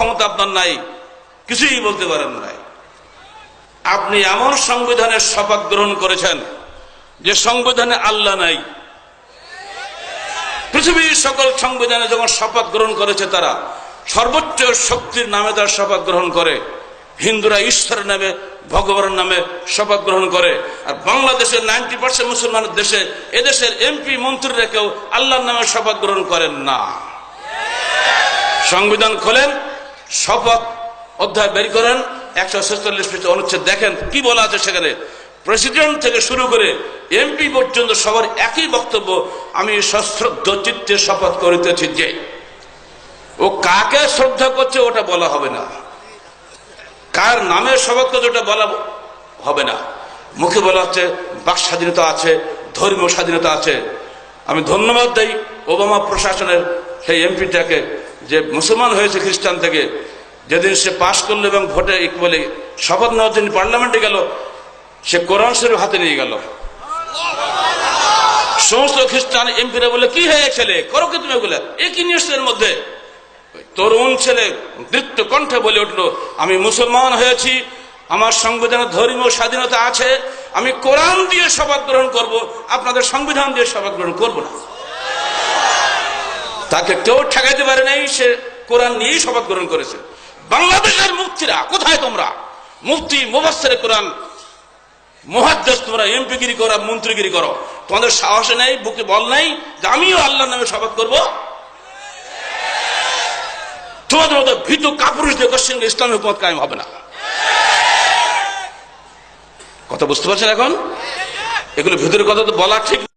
ক্ষমতা আপনার নাই, কিছুই বলতে পারেন নাই। আপনি এমন সংবিধানের শপথ গ্রহণ করেছেন, যে সংবিধানে আল্লাহ নাই। পৃথিবীর সকল সংবিধানে যখন শপথ গ্রহণ করেছে তারা, সর্বোচ্চ শক্তির নামে তারা শপথ গ্রহণ করে। হিন্দুরা ঈশ্বরের নামে, ভগবানের নামে শপথ গ্রহণ করে। আর বাংলাদেশের নাইনটি পার্সেন্ট মুসলমানের দেশে, এদেশের এমপি, মন্ত্রীরা কেউ আল্লাহর নামে শপথ গ্রহণ করেন না। সংবিধান খোলেন শপথ অধ্যায় বের করেন, একশো ছেচল্লিশ পৃষ্ঠ অনুচ্ছেদ দেখেন, কি বলা আছে সেখানে? প্রেসিডেন্ট থেকে শুরু করে এমপি পর্যন্ত সবার একই বক্তব্য, আমি সশ্রদ্ধ চিত্তে শপথ করিতেছি যে, ও কাকে শ্রদ্ধা করছে ওটা বলা হবে না। কার নামে শপথ করছে ওটা বলা হবে না। মুখে বলা হচ্ছে, বাক স্বাধীনতা আছে, ধর্মীয় স্বাধীনতা আছে। আমি ধন্যবাদ দেই ওবামা প্রশাসনের সেই এমপিটাকে যে মুসলমান হয়েছে খ্রিস্টান থেকে, যেদিন সে পাশ করল এবং ভোটে বলে শপথ নেওয়ার জন্য পার্লামেন্টে গেল, সে কোরআন শরীফ হাতে নিয়ে গেল। সমস্ত খ্রিস্টান এমপিরা বলে কি হয়ে ছেলে? করো কি তুমি বলে একই নিউজের মধ্যে? তরুণ ছেলে নৃত্য কণ্ঠে বলে উঠল, আমি মুসলমান হয়েছি, আমার সংবিধানে ধর্মীয় স্বাধীনতা আছে, আমি কোরআন দিয়ে শপথ গ্রহণ করব, আপনাদের সংবিধান দিয়ে শপথ গ্রহণ করব না। তাকে কেউ ঠেকাইতে পারে নাই, সে কোরআন নিয়েই শপথ গ্রহণ করেছে। বাংলাদেশের মুক্তিরা কোথায় তোমরা? মুফতি মুবাসের কোরআন মহাদ্দেশ তোমরা, এমপিগিরি করো, মন্ত্রীগিরি করো। তোমাদের সাহসে নেই, বুকে বল নাই যে আমিও আল্লাহর নামে শপথ করব? তোমাদের মতো ভীত কাপুরুষ দিয়ে পশ্চিমবঙ্গ ইসলামী হুকুমত কায়েম হবে না। কথা বুঝতে পারছেন এখন? এগুলো ভিতরের কথা তো বলা ঠিক